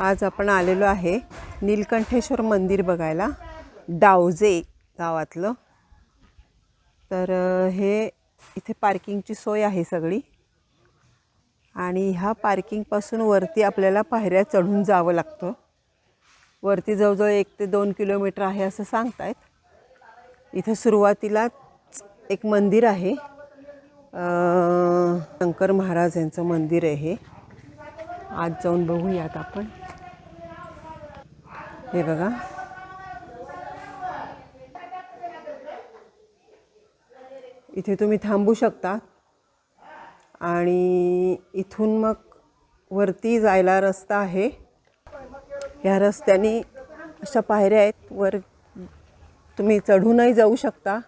आज आपण आलेलो आहे नीलकंठेश्वर मंदिर बघायला डावजे गावातलं. तर हे इथे पार्किंगची सोय आहे सगळी. आणि ह्या पार्किंगपासून वरती आपल्याला पायऱ्या चढून जावं लागतं. वरती जवळजवळ एक ते दोन किलोमीटर आहे असं सांगतायत. इथे सुरुवातीलाच एक मंदिर आहे. शंकर महाराज यांचं मंदिर आहे हे. आज जाऊन बघूयात आपण. हे बघा. इथे तुम्ही थांबू शकता आणि इथून मग वरती जायला रस्ता आहे. ह्या रस्त्याने अशा पायऱ्या आहेत. वर तुम्ही चढूनही जाऊ शकता.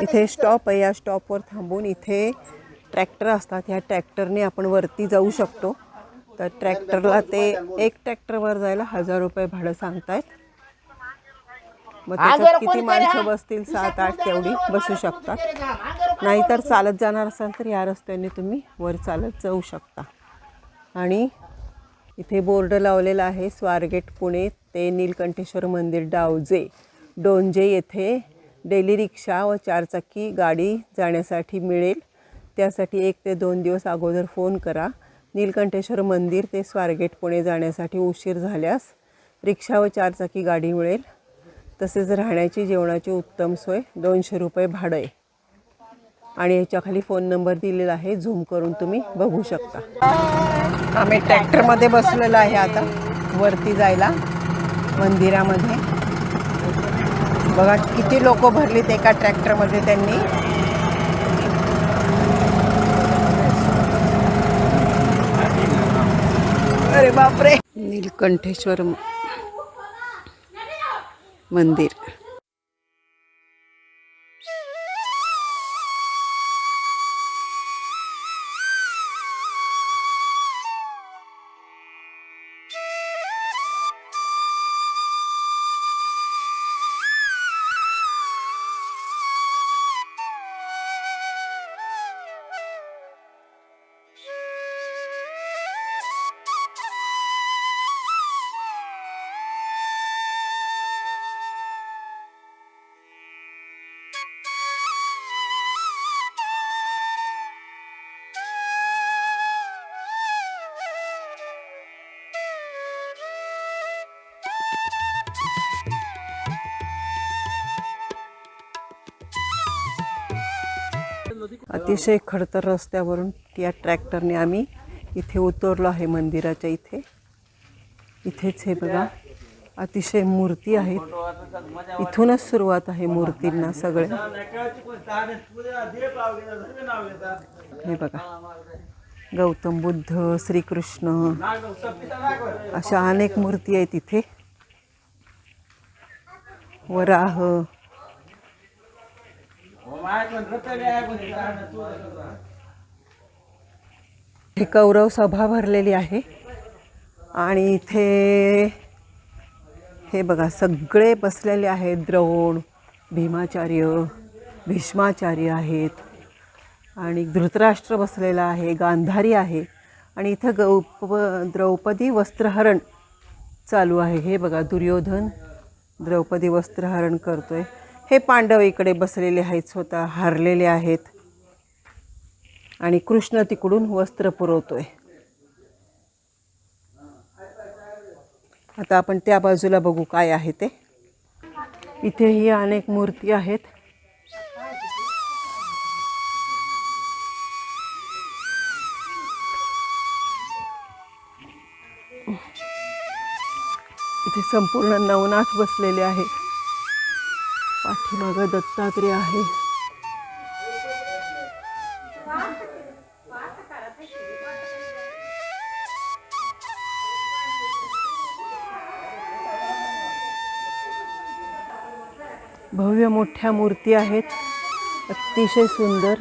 इथे स्टॉप आहे. या स्टॉपवर थांबून इथे ट्रॅक्टर असतात ह्या ट्रॅक्टरने आपण वरती जाऊ शकतो. तर ट्रॅक्टरला ते एक ट्रॅक्टरवर जायला हजार रुपये भाडं सांगतायत. मग त्याच्यात किती माणसं बसतील? सात आठ तेवढी बसू शकतात. नाहीतर चालत जाणार असाल तर या रस्त्याने तुम्ही वर चालत जाऊ शकता. आणि इथे बोर्ड लावलेला आहे स्वारगेट पुणे ते नीलकंठेश्वर मंदिर डावजे. डोंजे येथे डेली रिक्षा व चारचाकी गाडी जाण्यासाठी मिळेल. त्यासाठी एक ते दोन दिवस अगोदर फोन करा. नीलकंठेश्वर मंदिर ते स्वारगेट पुणे जाण्यासाठी उशीर झाल्यास रिक्षा व चारचाकी गाडी मिळेल. तसेच राहण्याची जेवणाची उत्तम सोय दोनशे रुपये भाडं आहे आणि याच्याखाली फोन नंबर दिलेला आहे झूम करून तुम्ही बघू शकता. आम्ही ट्रॅक्टरमध्ये बसलेलो आहे आता वरती जायला मंदिरामध्ये. बघा किती लोक भरलीत एका ट्रॅक्टरमध्ये त्यांनी. अरे बापरे. नीलकंठेश्वर मंदिर. अतिशय खडतर रस्त्यावरून या ट्रॅक्टरने आम्ही इथे उतरलो आहे मंदिराच्या इथे. इथेच हे बघा अतिशय मूर्ती आहेत. इथूनच सुरुवात आहे मूर्तींना सगळ्या हे बघा गौतम बुद्ध श्रीकृष्ण अशा अनेक मूर्ती आहेत इथे. वराह हे कौरव सभा भरलेली आहे. आणि इथे हे बघा सगळे बसलेले आहेत. द्रोण भीमाचार्य भीष्माचार्य आहेत. आणि धृतराष्ट्र बसलेला आहे गांधारी आहे. आणि इथं गौप द्रौपदी वस्त्रहरण चालू आहे. हे बघा दुर्योधन द्रौपदी वस्त्रहरण करतो आहे हे पांडव इकडे बसलेले आहेत स्वतः हरलेले आहेत. आणि कृष्ण तिकडून वस्त्र पुरवतोय. आता आपण त्या बाजूला बघू काय आहे ते. इथेही अनेक मूर्ती आहेत. इथे संपूर्ण नवनाथ बसलेले आहेत. पाठीमागं दत्तात्रय आहे. भव्य मोठ्या मूर्ती आहेत. अतिशय सुंदर.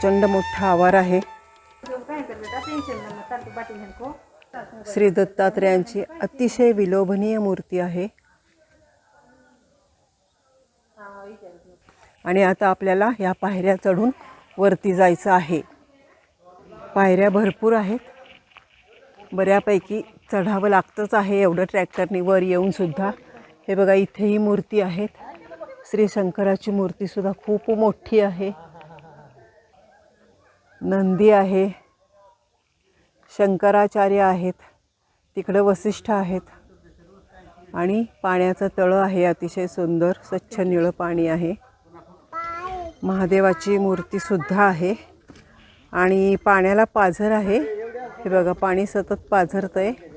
प्रचंड मोठा आवार आहे. श्री दत्तात्रेयांची अतिशय विलोभनीय मूर्ती आहे. आणि आता आपल्याला ह्या पायऱ्या चढून वरती जायचं आहे. पायऱ्या भरपूर आहेत. बऱ्यापैकी चढावं लागतंच आहे एवढं ट्रॅक्टरनी वर येऊनसुद्धा हे बघा इथेही मूर्ती आहेत. श्री शंकराची मूर्तीसुद्धा खूप मोठी आहे. नंदी आहे शंकराचार्य आहेत तिकडं वसिष्ठ आहेत आणि पाण्याचं तळं आहे अतिशय सुंदर स्वच्छ निळं पाणी आहे. महादेवाची मूर्तीसुद्धा आहे आणि पाण्याला पाझर आहे. हे बघा पाणी सतत पाझरतं आहे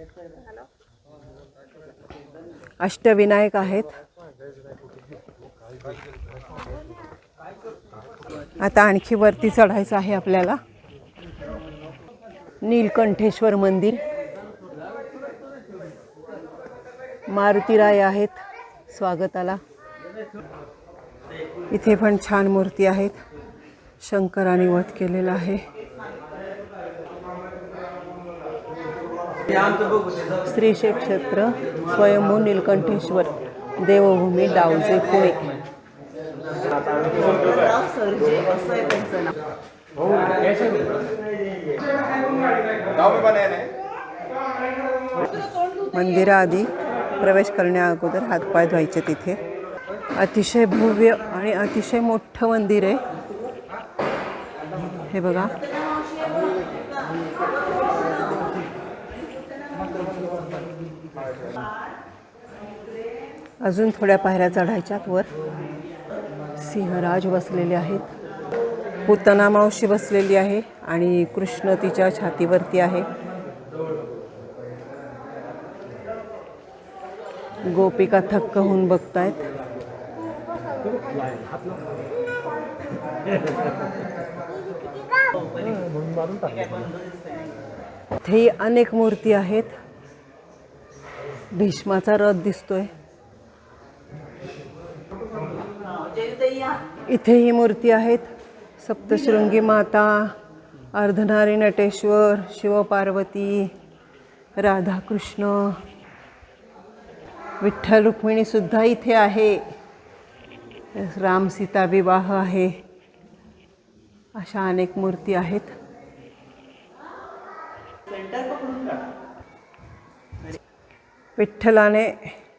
अष्टविनायक आहेत. आता आणखी वरती चढायचं आहे आपल्याला. नीलकंठेश्वर मंदिर. मारुतीराय आहेत स्वागताला. इथे पण छान मूर्ती आहेत. शंकराने वध केलेला आहे. श्री क्षेत्र स्वयंभू नीलकंठेश्वर देवभूमी डावजे पुणे. मंदिराआधी प्रवेश करण्या अगोदर हातपाय धुवायचे तिथे. अतिशय भव्य आणि अतिशय मोठं मंदिर आहे. हे बघा. अजून थोड्या पायऱ्या चढायच्यात वर. सिंहराज बसलेले आहेत. पुतना मावशी बसलेली आहे आणि कृष्ण तिच्या छातीवरती आहे. गोपिका थक्क होऊन बघतायत. इथेही अनेक मूर्ती आहेत. भीष्माचा रथ दिसतोय. इथेही मूर्ती आहेत. सप्तशृंगी माता अर्धनारी नटेश्वर शिवपार्वती राधाकृष्ण विठ्ठल रुक्मिणीसुद्धा इथे आहे. राम सीता विवाह आहे. अशा अनेक मूर्ती आहेत. विठ्ठलाने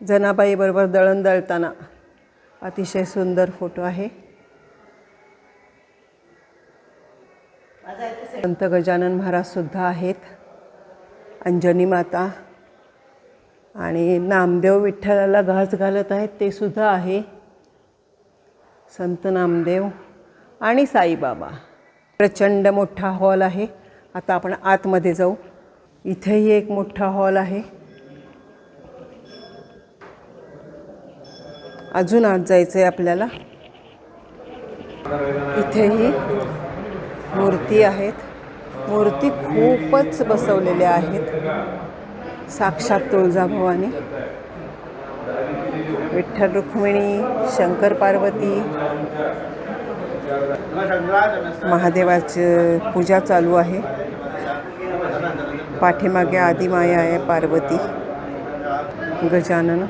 जनाबाईबरोबर दळण दळताना अतिशय सुंदर फोटो आहे. संत गजानन महाराजसुद्धा आहेत. अंजनी माता आणि नामदेव विठ्ठलाला घास घालत आहेत ते सुद्धा आहे. संत नामदेव आणि साईबाबा. प्रचंड मोठा हॉल आहे. आता आपण आतमध्ये जाऊ. इथेही एक मोठा हॉल आहे. अजून आत जायचं आहे आपल्याला. इथेही मूर्ती आहेत. मूर्ती खूपच बसवलेल्या आहेत. साक्षात तुळजाभवानी विठ्ठल रुक्मिणी शंकर पार्वती महादेवाची पूजा चालू आहे. पाठीमागे आदिमाया आहे पार्वती गजानन.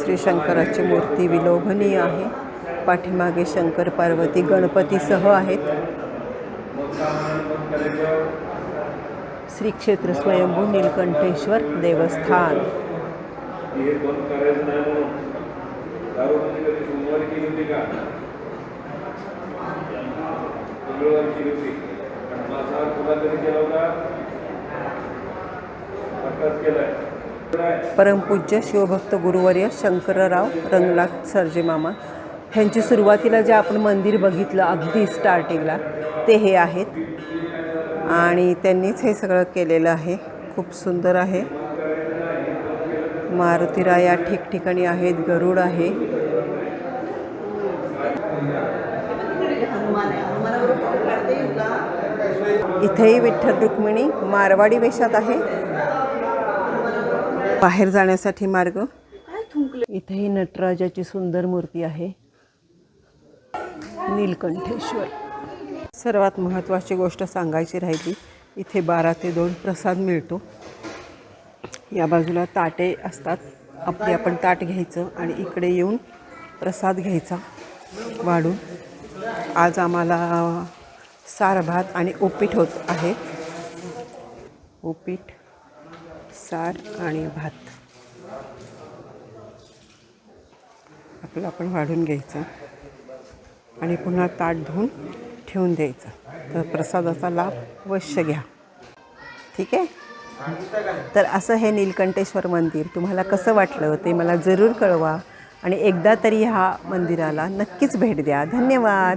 श्री शंकराची मूर्ती विलोभनीय आहे. पाठीमागे शंकर पार्वती गणपतीसह आहेत. श्री क्षेत्र स्वयंभू नीलकंठेश्वर देवस्थान. हे बंद करायचं नाही म्हणून दारूबंदी कधी सोमवारी केली होती का मंगळवारी केली होती पण माझा केला होता केलाय परमपूज्य शिवभक्त गुरुवर्य शंकरराव रंगनाथ सरजे मामा ह्यांची सुरुवातीला जे आपण मंदिर बघितलं अगदी स्टार्टिंगला ते हे आहेत. आणि त्यांनीच हे सगळं केलेलं आहे. खूप सुंदर आहे. मारुतीराया ठिकठिकाणी आहेत गरुड आहे. इथेही विठ्ठल रुक्मिणी मारवाडी वेशात आहे. बाहेर जाण्यासाठी मार्ग. इथेही नटराजाची सुंदर मूर्ती आहे. नीलकंठेश्वर. सर्वात महत्त्वाची गोष्ट सांगायची राहिली इथे बारा ते दोन प्रसाद मिळतो. या बाजूला ताटे असतात. आपले आपण ताट घ्यायचं आणि इकडे येऊन प्रसाद घ्यायचा वाढून. आज आम्हाला सार भात आणि उपीट होत आहे. उपीट सार आणि भात. आपलं आपण वाढून घ्यायचं. आणि पुन्हा ताट धुवून ठेवून द्यायचं. तर प्रसादाचा लाभ अवश्य घ्या. ठीक आहे? तर असं हे नीलकंठेश्वर मंदिर तुम्हाला कसं वाटलं ते मला जरूर कळवा आणि एकदा तरी ह्या मंदिराला नक्कीच भेट द्या. धन्यवाद.